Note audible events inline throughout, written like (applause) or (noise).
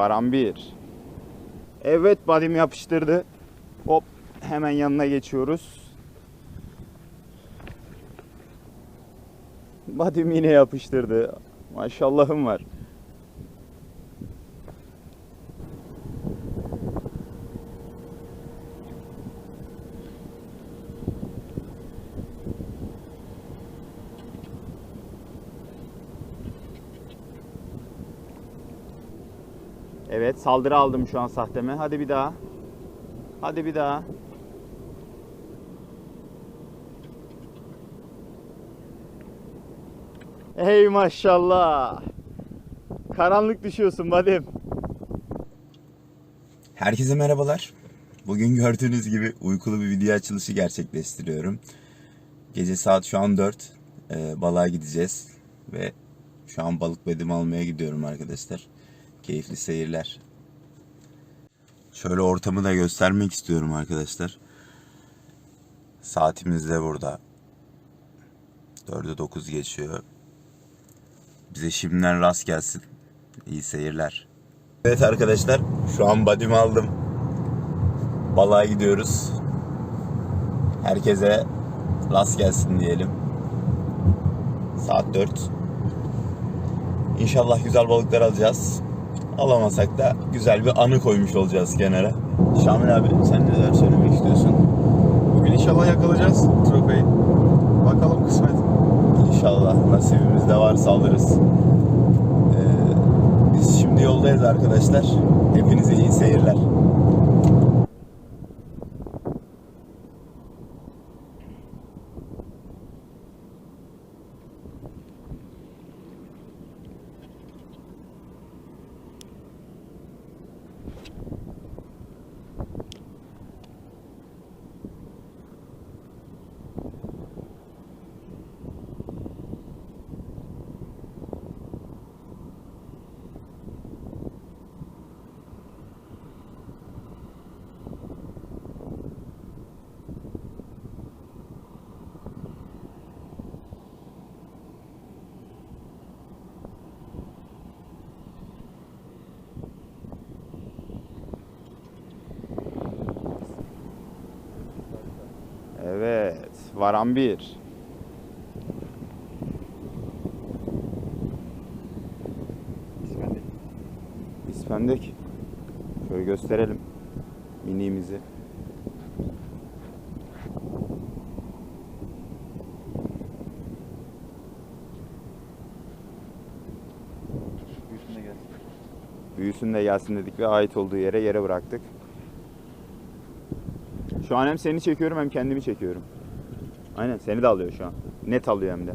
Varan bir. Evet Badim yapıştırdı. Hop hemen yanına geçiyoruz. Badim yine yapıştırdı. Maşallahım var. Evet saldırı aldım şu an sahteme. Hadi bir daha. Hadi bir daha. Hey maşallah. Karanlık düşüyorsun Vadim. Herkese merhabalar. Bugün gördüğünüz gibi uykulu bir video açılışı gerçekleştiriyorum. Gece saat şu an 4. Ee, balığa gideceğiz. Ve şu an balık bedimi almaya gidiyorum arkadaşlar. Keyifli seyirler. Şöyle ortamı da göstermek istiyorum arkadaşlar. Saatimiz de burada. 4'e 9 geçiyor. Bize şimdiden rast gelsin. İyi seyirler. Evet arkadaşlar şu an badimi aldım. Balığa gidiyoruz. Herkese rast gelsin diyelim. Saat 4. İnşallah güzel balıklar alacağız. Alamasak da güzel bir anı koymuş olacağız kenara. Şamil abi sen neler söylemek istiyorsun? Bugün inşallah yakalayacağız trofeyi. Bakalım kısmet. İnşallah nasibimizde varsa alırız. Ee, biz şimdi yoldayız arkadaşlar. Hepinize iyi seyirler. Evet. Varan bir. İspendek. Şöyle gösterelim. Miniğimizi. Büyüsüne gelsin. Büyüsün de gelsin dedik ve ait olduğu yere yere bıraktık. Şu an hem seni çekiyorum hem kendimi çekiyorum. Aynen seni de alıyor şu an. Net alıyor hem de.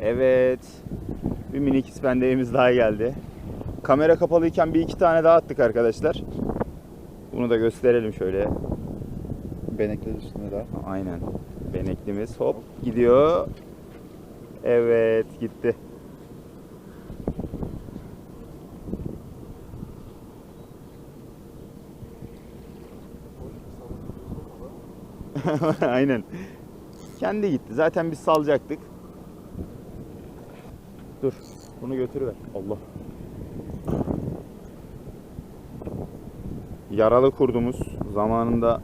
Evet. Bir minik ispendeğimiz daha geldi. Kamera kapalıyken bir iki tane daha attık arkadaşlar. Bunu da gösterelim şöyle. Benekler üstüne daha. Aynen. Beneklimiz hop gidiyor. Evet gitti. (laughs) Aynen. Kendi gitti. Zaten biz salacaktık. Dur. Bunu götürüver. Allah. Yaralı kurdumuz zamanında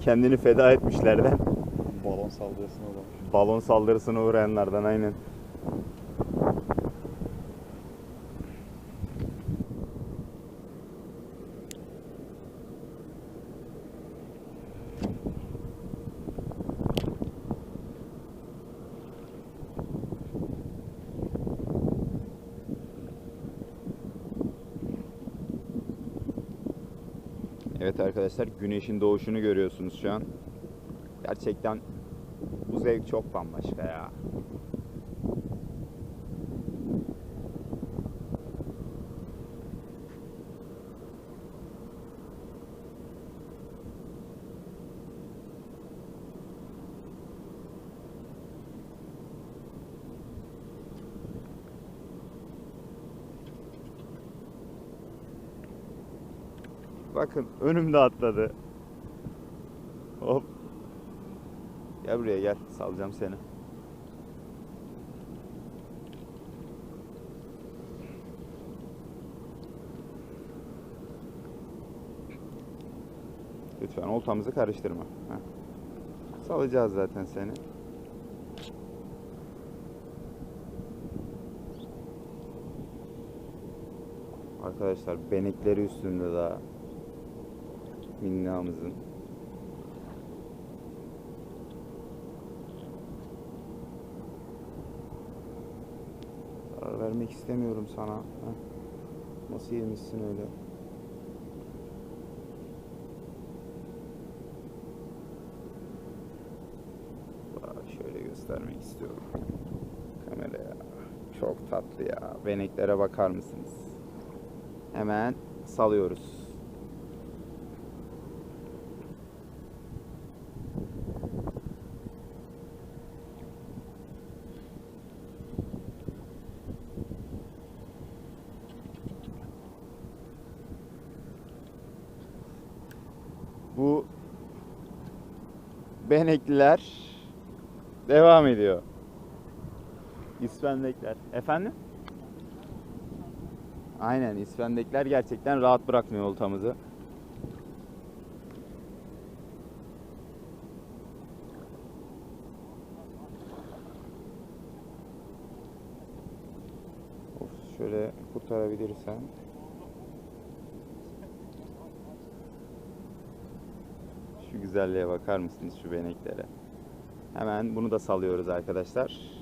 kendini feda etmişlerden. Balon saldırısına uğramış. Balon saldırısına uğrayanlardan aynen. Evet arkadaşlar güneşin doğuşunu görüyorsunuz şu an. Gerçekten bu zevk çok bambaşka ya. Bakın önümde atladı. Hop. Gel buraya gel. Salacağım seni. Lütfen oltamızı karıştırma. Heh. Salacağız zaten seni. Arkadaşlar benekleri üstünde daha minnamızın. Zarar vermek istemiyorum sana. Heh. Nasıl yemişsin öyle? Aa, Şöyle göstermek istiyorum. Kameraya. Çok tatlı ya. Beneklere bakar mısınız? Hemen salıyoruz. Bu benekliler devam ediyor. İspendekler. Efendim? Aynen İspendekler gerçekten rahat bırakmıyor oltamızı. Of, şöyle kurtarabilirsem. Şu güzelliğe bakar mısınız şu beneklere? Hemen bunu da salıyoruz arkadaşlar.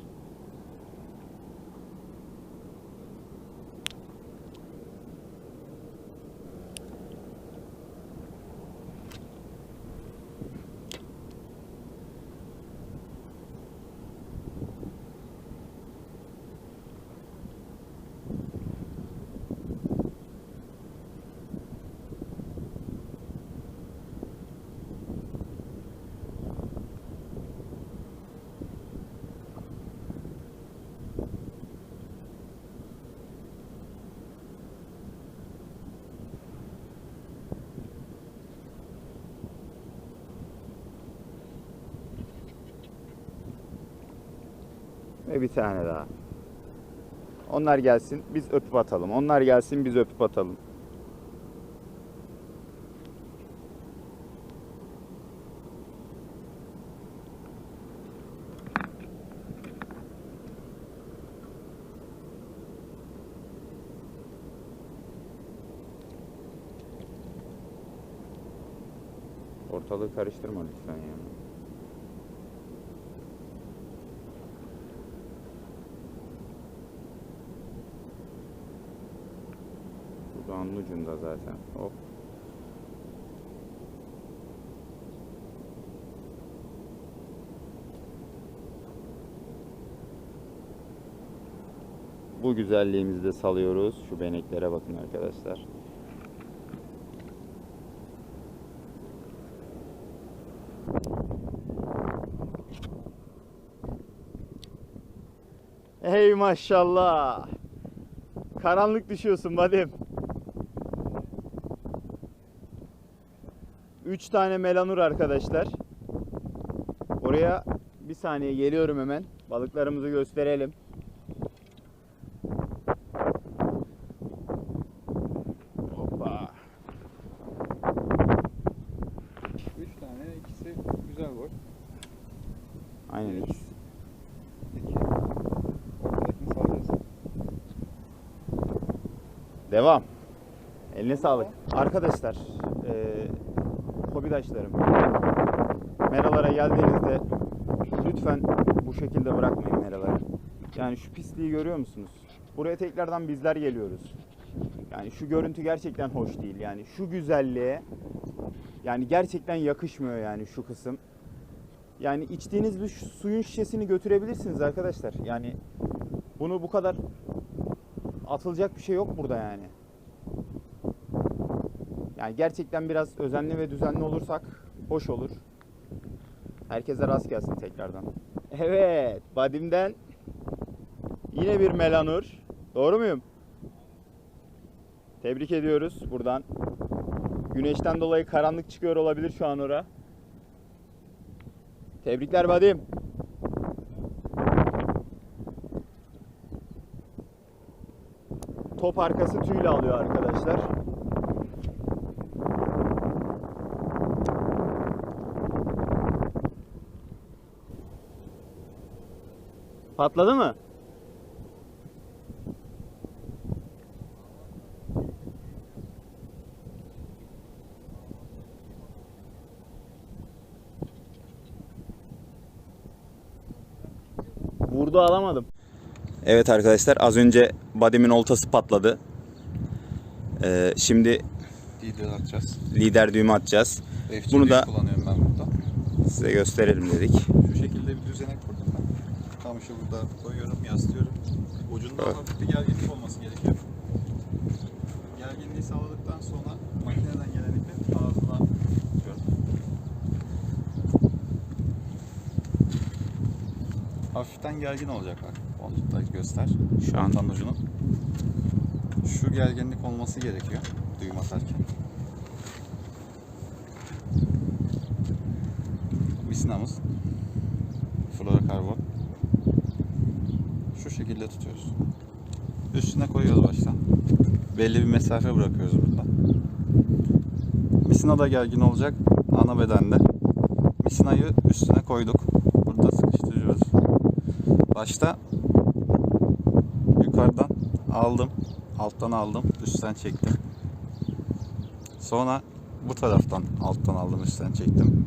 Bir tane daha. Onlar gelsin biz öpüp atalım. Onlar gelsin biz öpüp atalım. Ortalığı karıştırma lütfen ya. Dudağının ucunda zaten. Hop. Bu güzelliğimizi de salıyoruz. Şu beneklere bakın arkadaşlar. Hey maşallah. Karanlık düşüyorsun Vadim. Üç tane melanur arkadaşlar. Oraya bir saniye geliyorum hemen. Balıklarımızı gösterelim. Hoppa. Üç tane, ikisi güzel boy. Aynen ikisi. Devam. Eline sağlık. Arkadaşlar, hobidaşlarım. Meralara geldiğinizde lütfen bu şekilde bırakmayın meraları. Yani şu pisliği görüyor musunuz? Buraya tekrardan bizler geliyoruz. Yani şu görüntü gerçekten hoş değil. Yani şu güzelliğe yani gerçekten yakışmıyor yani şu kısım. Yani içtiğiniz bir suyun şişesini götürebilirsiniz arkadaşlar. Yani bunu bu kadar atılacak bir şey yok burada yani. Yani gerçekten biraz özenli ve düzenli olursak hoş olur. Herkese rast gelsin tekrardan. (laughs) Evet, Badim'den yine bir melanur. Doğru muyum? Tebrik ediyoruz buradan. Güneşten dolayı karanlık çıkıyor olabilir şu an ora. Tebrikler Vadim. Top arkası tüyle alıyor arkadaşlar. Patladı mı? Vurdu alamadım. Evet arkadaşlar az önce Badem'in oltası patladı. Ee, şimdi Lider atacağız. lider düğümü atacağız. FCD Bunu da- kullanıyorum ben burada. Size gösterelim dedik. Şu şekilde bir düzenek kurdum ben. Kamışı burada koyuyorum, yaslıyorum. Ucunda Evet. hafif bir gerginlik olması gerekiyor. Gerginliği sağladıktan sonra makineden gelen ipi ağzına tutuyorum. Hafiften gergin olacak bak. Onu da göster. Şu an Antan ucunu. Şu gerginlik olması gerekiyor düğüm atarken. Misinamız. Fluorokarbon. Şekilde tutuyoruz. Üstüne koyuyoruz baştan. Belli bir mesafe bırakıyoruz burada. Misina da gergin olacak ana bedende. Misinayı üstüne koyduk. Burada sıkıştırıyoruz. Başta yukarıdan aldım. Alttan aldım. Üstten çektim. Sonra bu taraftan alttan aldım. Üstten çektim.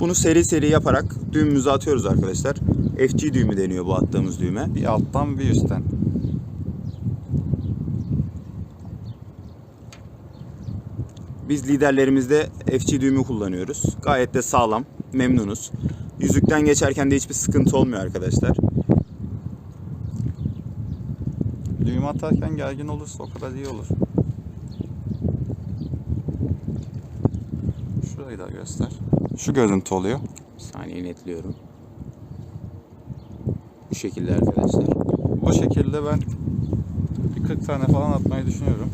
Bunu seri seri yaparak düğümümüzü atıyoruz arkadaşlar. FG düğümü deniyor bu attığımız düğüme. Bir alttan bir üstten. Biz liderlerimizde FC düğümü kullanıyoruz. Gayet de sağlam, memnunuz. Yüzükten geçerken de hiçbir sıkıntı olmuyor arkadaşlar. Düğüm atarken gergin olursa o kadar iyi olur. Şurayı da göster. Şu görüntü oluyor. Bir saniye netliyorum. Bu şekilde arkadaşlar. Bu şekilde ben bir 40 tane falan atmayı düşünüyorum.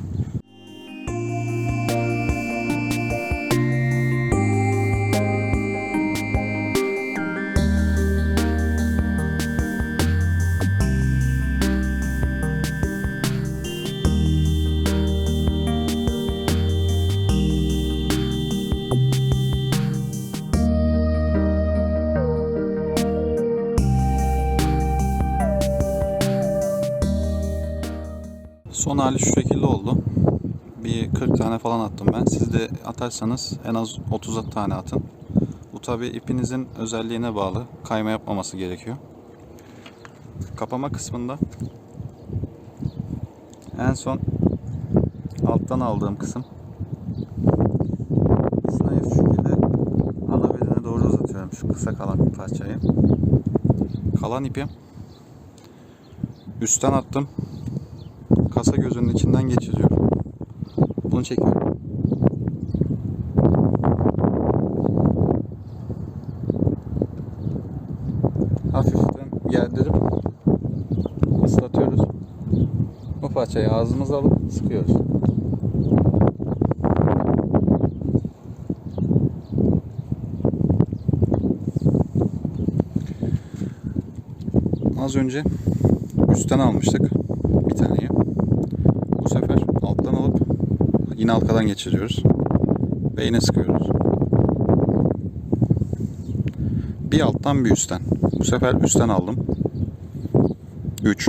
Son hali şu şekilde oldu. Bir 40 tane falan attım ben. Siz de atarsanız en az 30 tane atın. Bu tabi ipinizin özelliğine bağlı. Kayma yapmaması gerekiyor. Kapama kısmında en son alttan aldığım kısım şu şekilde ana bedene doğru uzatıyorum şu kısa kalan parçayı. Kalan ipi üstten attım kasa gözünün içinden geçiriyorum. Bunu çekiyorum. Hafiften gerdirip ıslatıyoruz. Bu parçayı ağzımıza alıp sıkıyoruz. Az önce üstten almıştık bir taneyi. Bu sefer alttan alıp yine halkadan geçiriyoruz. Ve yine sıkıyoruz. Bir alttan bir üstten. Bu sefer üstten aldım. 3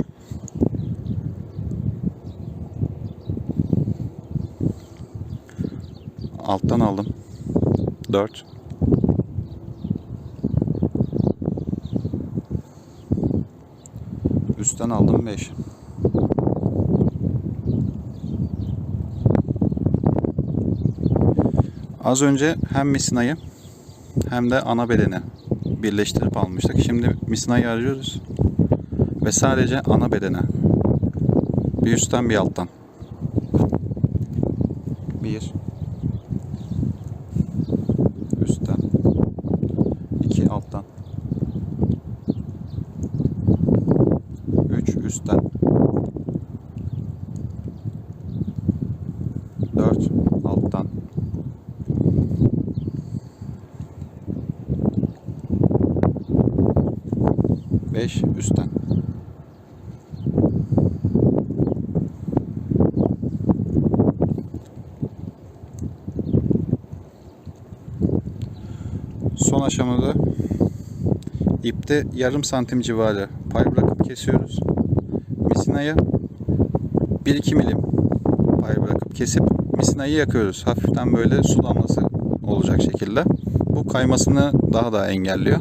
Alttan aldım. 4 Üstten aldım 5 Az önce hem misinayı hem de ana bedeni birleştirip almıştık. Şimdi misinayı arıyoruz ve sadece ana bedene bir üstten bir alttan. Bir üstten iki alttan üç üstten 5 üstten. Son aşamada ipte yarım santim civarı pay bırakıp kesiyoruz. Misinayı 1-2 milim pay bırakıp kesip misinayı yakıyoruz. Hafiften böyle su olacak şekilde. Bu kaymasını daha da engelliyor.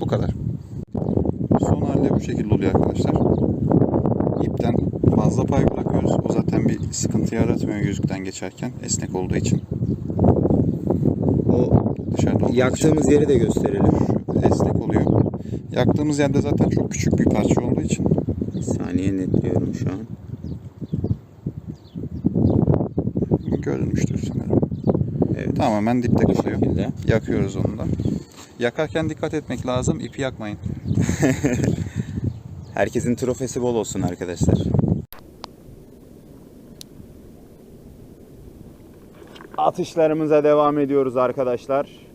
Bu kadar. Son halde bu şekilde oluyor arkadaşlar. İpten pay bırakıyoruz. O zaten bir sıkıntı yaratmıyor yüzükten geçerken esnek olduğu için. O Dışarıda için. yaktığımız yeri de gösterelim. Şu esnek oluyor. Yaktığımız yerde zaten çok küçük bir parça olduğu için Bir saniye netliyorum şu an. görünmüştür sanırım. Evet. Tamamen dipte Bu kalıyor. şekilde. Yakıyoruz onu da. Yakarken dikkat etmek lazım. ipi yakmayın. (laughs) Herkesin trofesi bol olsun arkadaşlar. Atışlarımıza devam ediyoruz arkadaşlar.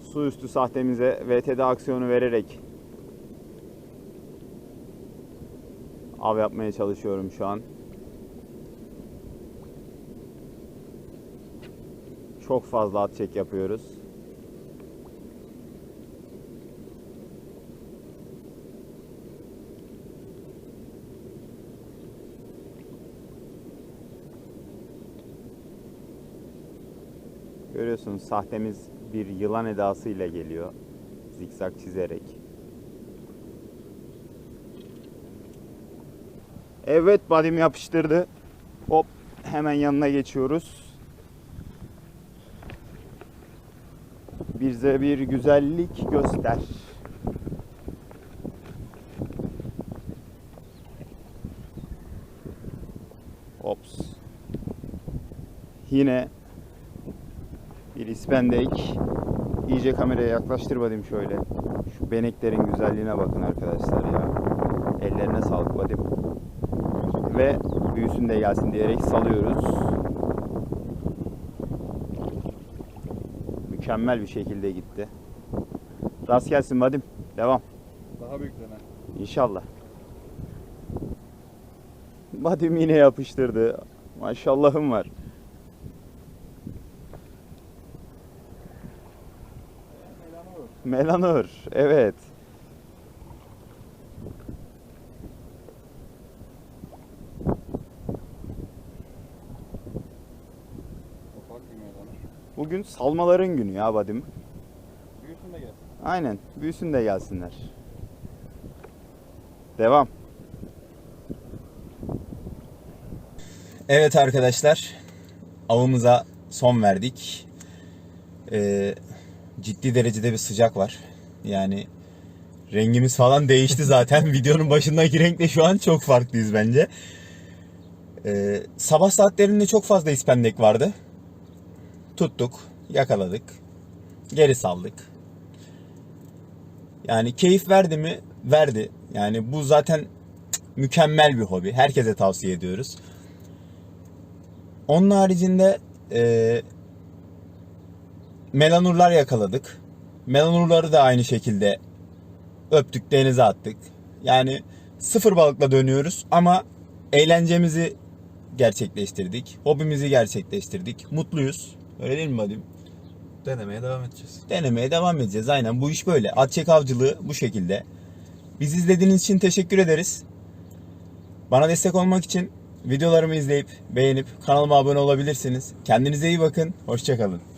Su üstü sahtemize VTD aksiyonu vererek av yapmaya çalışıyorum şu an. Çok fazla at çek yapıyoruz. Görüyorsunuz sahtemiz bir yılan edasıyla geliyor. Zikzak çizerek. Evet badim yapıştırdı. Hop hemen yanına geçiyoruz. Bize bir güzellik göster. Ops. Yine ispendek. İyice kameraya yaklaştır bakayım şöyle. Şu beneklerin güzelliğine bakın arkadaşlar ya. Ellerine sağlık Vadim. Ve büyüsün de gelsin diyerek salıyoruz. Mükemmel bir şekilde gitti. Rast gelsin Vadim. Devam. Daha büyüklerine. İnşallah. Vadim yine yapıştırdı. Maşallahım var. Melanur. Evet. Bugün salmaların günü ya Vadim. Büyüsün de gelsin. Aynen. Büyüsün de gelsinler. Devam. Evet arkadaşlar. Avımıza son verdik. Ee, ciddi derecede bir sıcak var. Yani rengimiz falan değişti zaten. (laughs) Videonun başındaki renkle şu an çok farklıyız bence. Ee, sabah saatlerinde çok fazla ispendek vardı. Tuttuk, yakaladık. Geri saldık. Yani keyif verdi mi? Verdi. Yani bu zaten mükemmel bir hobi. Herkese tavsiye ediyoruz. Onun haricinde e, melanurlar yakaladık. Melanurları da aynı şekilde öptük, denize attık. Yani sıfır balıkla dönüyoruz ama eğlencemizi gerçekleştirdik. Hobimizi gerçekleştirdik. Mutluyuz. Öyle değil mi Vadim? Denemeye devam edeceğiz. Denemeye devam edeceğiz. Aynen bu iş böyle. At çek avcılığı bu şekilde. Bizi izlediğiniz için teşekkür ederiz. Bana destek olmak için videolarımı izleyip beğenip kanalıma abone olabilirsiniz. Kendinize iyi bakın. Hoşçakalın.